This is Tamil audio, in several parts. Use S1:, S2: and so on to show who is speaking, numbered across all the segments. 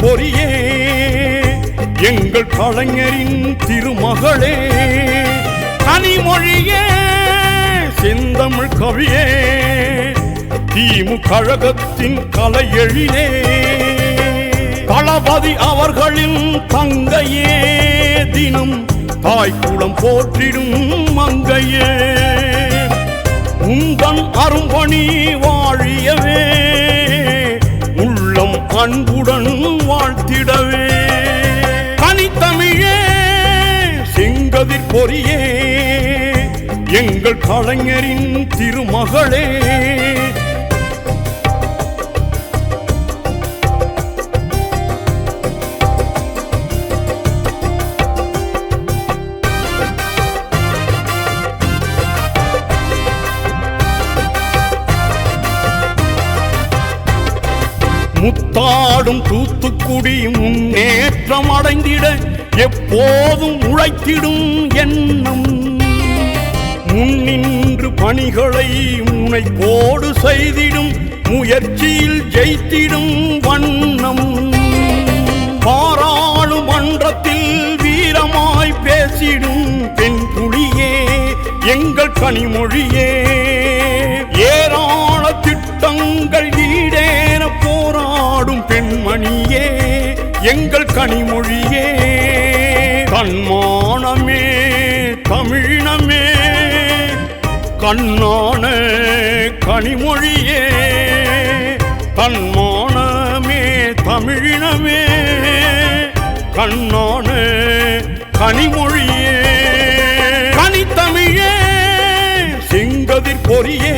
S1: பொறியே எங்கள் கலைஞரின் திருமகளே. தனிமொழியே செந்தமிழ் கவியே திமு கழகத்தின் கலை எழிலே தளபதி அவர்களின் தங்கையே தினம் தாய்க்குளம் போற்றிடும் மங்கையே. உந்தன் அரும்பணி வாழியவே உள்ளம் அன்புடன் பொறியே எங்கள் கலைஞரின் திருமகளே. முத்தாடும் தூத்துக்குடி முன்னேற்றம் அடைந்திட எப்போதும் உழைத்திடும் எண்ணம். முன்னின்று பணிகளை முனைப்போடு செய்திடும் முயற்சியில் ஜெயித்திடும் வண்ணம். பாராளுமன்றத்தில் வீரமாய் பேசிடும் பெண் புலியே எங்கள் கனிமொழியே. ஏராள திட்டங்கள் ஈடேற போராடும் பெண்மணியே எங்கள் கனிமொழியே. தன்மானமே கண்ணான கனிமொழியே தன்மானமே தமிழினமே கண்ணான கனிமொழியே. கனித்தமிழே செங்கதிர் பொறியே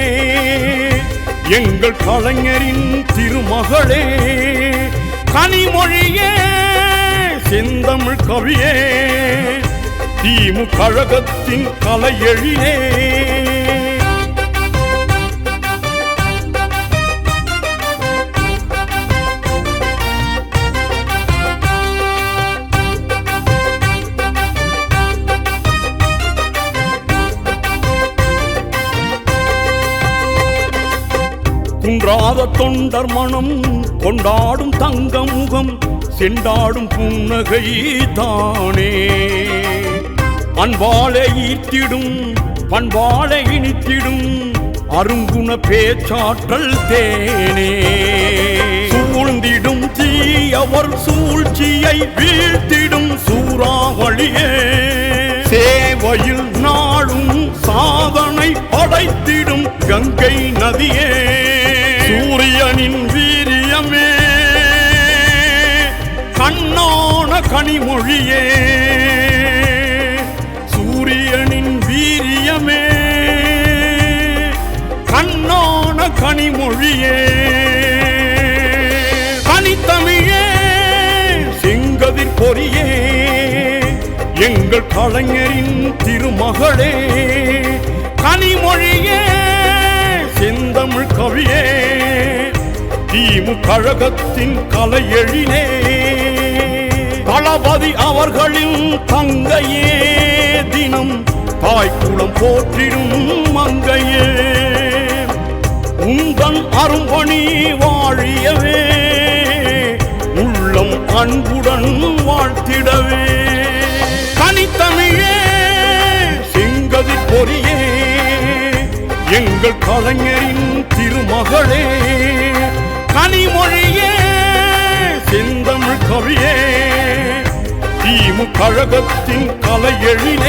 S1: எங்கள் கலைஞரின் திருமகளே. கனிமொழியே செந்தமிழ் கவியே தீமு கழகத்தின் கலை எழிலே குன்றாத தொண்டர் மனம் கொண்டாடும் தங்க முகம் செண்டாடும் புன்னகை தானே. அன்பாலே ஈர்த்திடும் பண்பாலே இனித்திடும் அருங்குண பேச்சாற்றல் தேனே. சூழ்ந்திடும் தீயவர் சூழ்ச்சியை வீழ்த்திடும் சூறாவளியே. சேவையில் நாளும் சாதனை படைத்திடும் கங்கை நதியே. சூரியனின் வீரியமே. கண்ணான கனிமொழியே. சூரியனின் வீரியமே. கண்ணான கனிமொழியே. கனித்தமிழே செங்கதிர் பொறியே. எங்கள் கலைஞரின் திருமகளே கனி தீமு கழகத்தின் கலை எழிலே தளபதி அவர்களின் தங்கையே தினம் தாய்க்குளம் போற்றிடும் மங்கையே. உந்தன் அரும்பணி வாழியவே உள்ளம் அன்புடன் வாழ்த்திடவே. தனித்தமிழே சிங்கதி பொறியே எங்கள் கலைஞரின் திருமகளே. கனிமொழியே செந்தமிழ் கவியே தீமு கழகத்தின் கலை எழில்